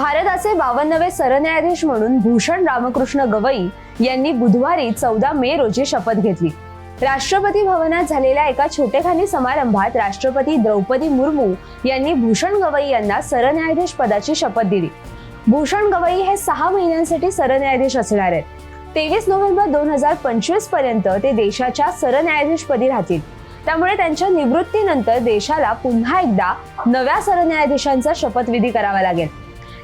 भारताचे बावन्नवे सरन्यायाधीश म्हणून भूषण रामकृष्ण गवई यांनी बुधवारी चौदा मे रोजी शपथ घेतली. राष्ट्रपती भवनात झालेल्या एका छोटेखानी समारंभात राष्ट्रपती द्रौपदी मुर्मू यांनी भूषण गवई यांना सरन्यायाधीश पदाची शपथ दिली. भूषण गवई हे सहा महिन्यांसाठी सरन्यायाधीश असणार आहेत. तेवीस नोव्हेंबर दोन हजार पंचवीसपर्यंत ते देशाच्या सरन्यायाधीशपदी राहतील. त्यामुळे त्यांच्या निवृत्तीनंतर देशाला पुन्हा एकदा नव्या सरन्यायाधीशांचा शपथविधी करावा लागेल.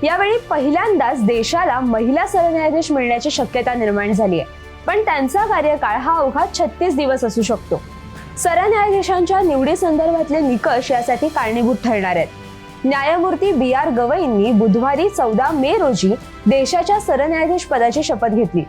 यावेळी पहिल्यांदाच देशाला महिला सरन्यायाधीश मिळण्याची शक्यता निर्माण झाली आहे पण त्यांचा कार्यकाळ हा अवघा छत्तीस दिवस असू शकतो. सरन्यायाधीशांच्या निवडी संदर्भातले निकष यासाठी कारणीभूत ठरणार आहेत. न्यायमूर्ती बी आर गवईंनी बुधवारी चौदा मे रोजी देशाच्या सरन्यायाधीश पदाची शपथ घेतली.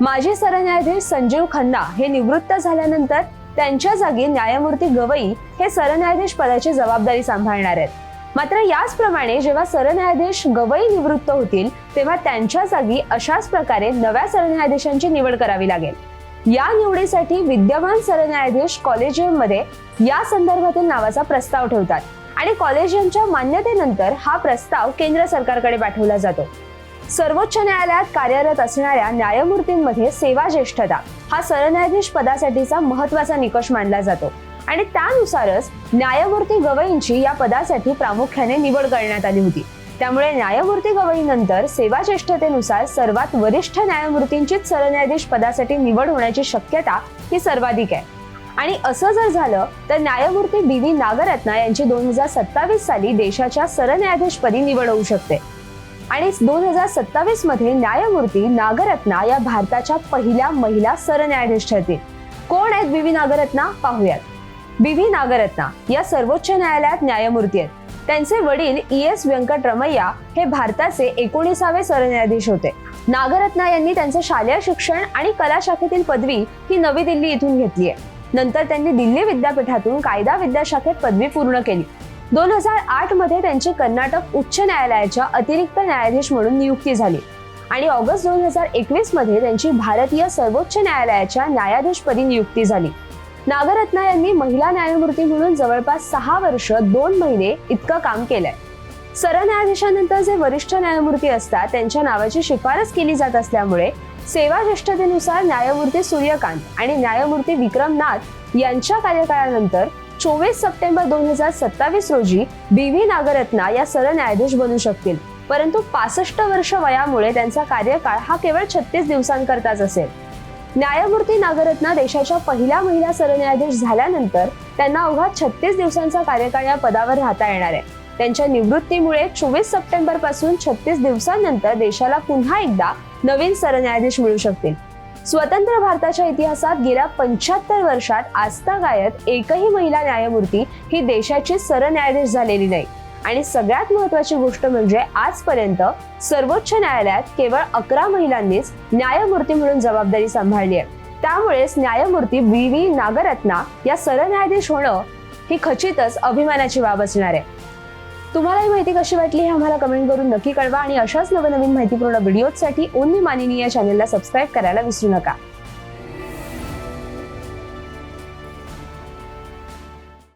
माजी सरन्यायाधीश संजीव खन्ना हे निवृत्त झाल्यानंतर त्यांच्या जागी न्यायमूर्ती गवई हे सरन्यायाधीश पदाची जबाबदारी सांभाळणार आहेत. मात्र याचप्रमाणे जेव्हा सरन्यायाधीश गवई निवृत्त होतील तेव्हा त्यांच्या जागी अशाच प्रकारे नव्या सरन्यायाधीशांची निवड करावी लागेल. या निवडीसाठी विद्यमान सरन्यायाधीश कॉलेजियममध्ये या संदर्भातील नावाचा प्रस्ताव ठेवतात आणि कॉलेजियमच्या मान्यतेनंतर हा प्रस्ताव केंद्र सरकारकडे पाठवला जातो. सर्वोच्च न्यायालयात कार्यरत असणाऱ्या न्यायमूर्तींमध्ये सेवा ज्येष्ठता हा सरन्यायाधीश पदासाठीचा महत्त्वाचा निकष मानला जातो. आणि त्यानुसारच न्यायमूर्ती गवईंची या पदासाठी प्रामुख्याने निवड करण्यात आली होती. त्यामुळे न्यायमूर्ती गवईनंतर सेवा ज्येष्ठतेनुसार सर्वात वरिष्ठ न्यायमूर्तींचीच सरन्यायाधीश पदासाठी निवड होण्याची शक्यता ही सर्वाधिक आहे. आणि असं जर झालं तर न्यायमूर्ती बी व्ही नागरत्ना यांची दोन हजार सत्तावीस साली देशाच्या सरन्यायाधीशपदी निवड होऊ शकते. आणि दोन हजार सत्तावीसमध्ये न्यायमूर्ती नागरत्ना या भारताच्या पहिल्या महिला सरन्यायाधीश ठरतील. कोण आहेत बी व्ही नागरत्ना? पाहूयात. बी व्ही नागरत्ना या सर्वोच्च न्यायालयात न्यायमूर्ती आहेत. त्यांचे वडील ई एस व्यंकटरमय्या हे भारताचे एकोणीसावे सरन्यायाधीश होते. नागरत्ना यांनी त्यांचे शालेय शिक्षण आणि कला शाखेतील पदवी ही नवी दिल्ली इथून घेतली आहे. नंतर त्यांनी दिल्ली विद्यापीठातून कायदा विद्याशाखेत पदवी पूर्ण केली. दोन हजार आठमध्ये त्यांची कर्नाटक उच्च न्यायालयाच्या अतिरिक्त न्यायाधीश म्हणून नियुक्ती झाली. आणि ऑगस्ट दोन हजार एकवीसमध्ये त्यांची भारतीय सर्वोच्च न्यायालयाच्या न्यायाधीशपदी नियुक्ती झाली. नागरत्ना यांनी महिला न्यायमूर्ती म्हणून जवळपास सहा वर्ष दोन महिने इतकं काम केलंय. सरन्यायाधीशानंतर जे वरिष्ठ न्यायमूर्ती असतात त्यांच्या नावाची शिफारस केली जात असल्यामुळे सेवा ज्येष्ठतेनुसार न्यायमूर्ती सूर्यकांत आणि न्यायमूर्ती विक्रम नाथ यांच्या कार्यकाळानंतर चोवीस सप्टेंबर दोन हजार सत्तावीस रोजी बी व्ही नागरत्ना या सरन्यायाधीश बनू शकतील. परंतु पासष्ट वर्ष वयामुळे त्यांचा कार्यकाळ हा केवळ छत्तीस दिवसांकरताच असेल. न्यायमूर्ती नागरत्ना देशाच्या पहिल्या महिला सरन्यायाधीश झाल्यानंतर त्यांना अवघा छत्तीस दिवसांचा कार्यकाळ या पदावर राहता येणार आहे. त्यांच्या निवृत्तीमुळे चोवीस सप्टेंबरपासून छत्तीस दिवसांनंतर देशाला पुन्हा एकदा नवीन सरन्यायाधीश मिळू शकतील. स्वतंत्र भारताच्या इतिहासात गेल्या पंच्याहत्तर वर्षात आजतागायत एकही महिला न्यायमूर्ती ही देशाची सरन्यायाधीश झालेली नाही. आणि सगळ्यात महत्वाची गोष्ट म्हणजे आजपर्यंत सर्वोच्च न्यायालयात केवळ अकरा महिलांनीच न्यायमूर्ती म्हणून जबाबदारी सांभाळली आहे. त्यामुळेच न्यायमूर्ती व्ही व्ही नागरत्ना या सरन्यायाधीश होणं ही खचितच अभिमानाची बाब असणार आहे. तुम्हाला ही माहिती कशी वाटली हे आम्हाला कमेंट करून नक्की कळवा आणि अशाच नवनवीन माहितीपूर्ण व्हिडिओसाठी ओन्ली मानिनी या चॅनलला सबस्क्राईब करायला विसरू नका.